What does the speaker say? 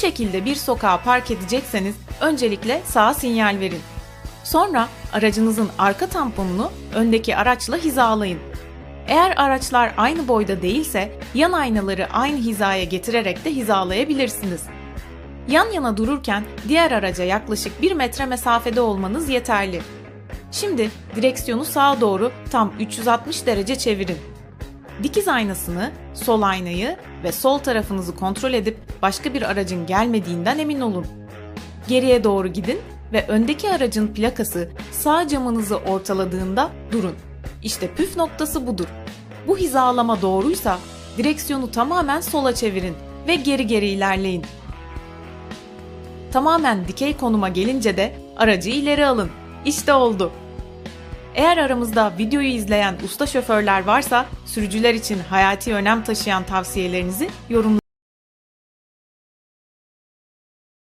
şekilde bir sokağa park edecekseniz öncelikle sağa sinyal verin. Sonra aracınızın arka tamponunu öndeki araçla hizalayın. Eğer araçlar aynı boyda değilse yan aynaları aynı hizaya getirerek de hizalayabilirsiniz. Yan yana dururken diğer araca yaklaşık 1 metre mesafede olmanız yeterli. Şimdi direksiyonu sağa doğru tam 360 derece çevirin. Dikiz aynasını, sol aynayı ve sol tarafınızı kontrol edip başka bir aracın gelmediğinden emin olun. Geriye doğru gidin ve öndeki aracın plakası sağ camınızı ortaladığında durun. İşte püf noktası budur. Bu hizalama doğruysa direksiyonu tamamen sola çevirin ve geri geri ilerleyin. Tamamen dikey konuma gelince de aracı ileri alın. İşte oldu. Eğer aramızda videoyu izleyen usta şoförler varsa sürücüler için hayati önem taşıyan tavsiyelerinizi yorumlara